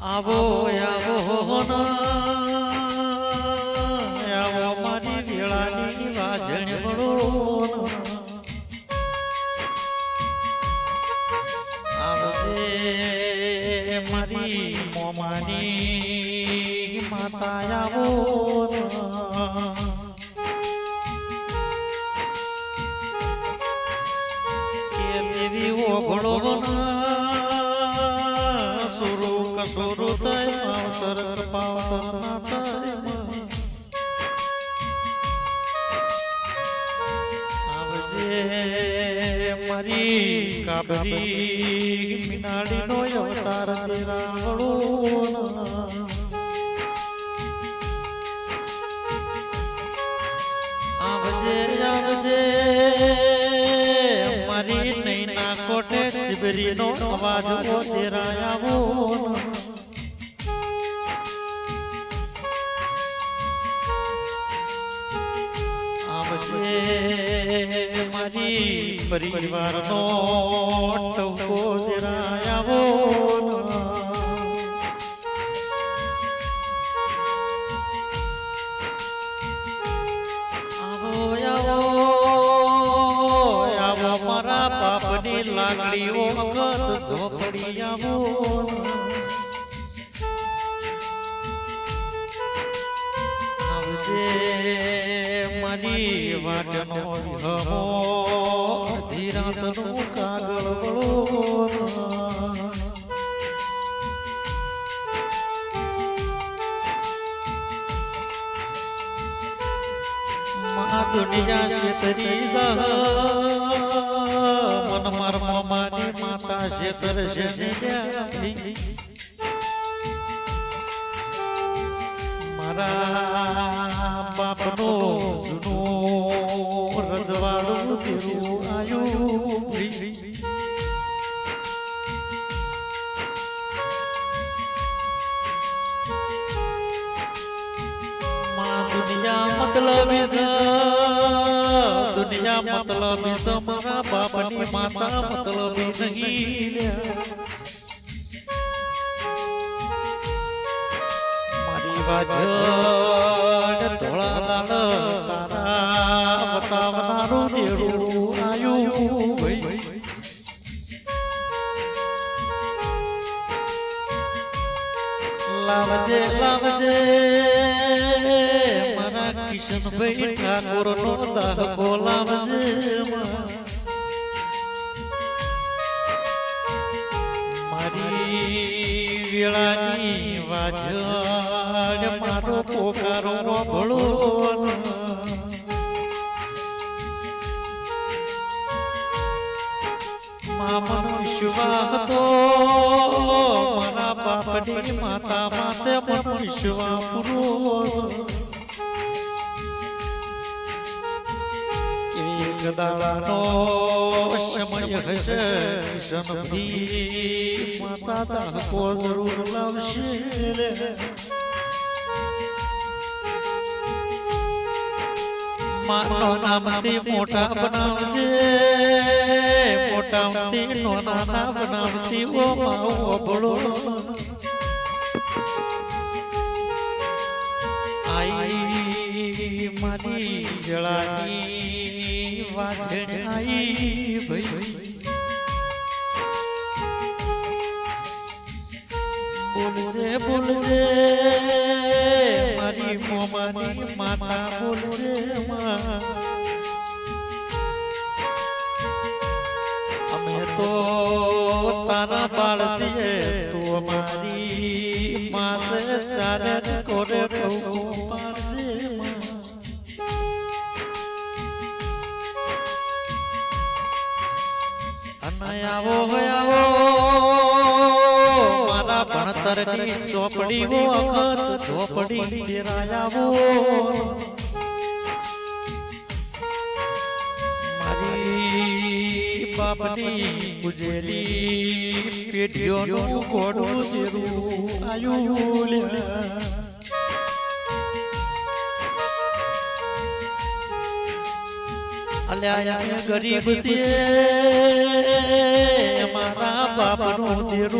આવો આવો આવો મારી વેળાની વાજણ વળો આવજે મારી મોમાની માતા આવો કસુરુ તય પાવતર પાવતર ના તય આવજે મારી કાબરી મીનાડી નો અવતાર દેરાવળો આવજે આવજે. કોટે ચીબરીનો અવાજ ઓ દેરાયાવો આવજે મારી પરિવારનો ટવકો દેરાયાવો આવો લાગણીઓ વખત ઝોપડી આવો. મારી વાટનો વિહમો ધીરાતનું કાગળ વળો. દુનિયા માર મામાની શેતર છે મારા બાપનો જૂનો રજવાડું તેરું આયુ. દુનિયા મતલબી છે દુનિયા મતલબી સમરા મારા બાપની માતા મતલબી નહીં મારી વાજણ ધોળા લાલ તારા બતાવનારું દેડું આયું લાવજે લાવજે. કિશનભાઈ ઠાકોર નો દાહ લાવજે મારી વેળાની વાજણ મારો પોકારો ભળો બાપની માતા માતે પણ વિશ્વા પૂરો માતા દાહકો જરૂર માનો નામથી મોટા બનાવજે મોટાથી નોના બનાવતી ઓ માવો ભળો આઈ મારી જળાની વાજણ આઈ ભાઈ. બોલજે બોલજે. મારી મોમાની માતા બોલજે અમે તો તારા બાળ છીએ તું અમારી માસે ચારે કોરે આવો આવો મારા ભણતરની ચોપડી વખત ચોપડી તેરા આવો મારી બાપની ગુજેલી ગોડું તેરું આયુ લ્યા. અલ્યા ગરીબ છીએ. મારા બાપનું દેરું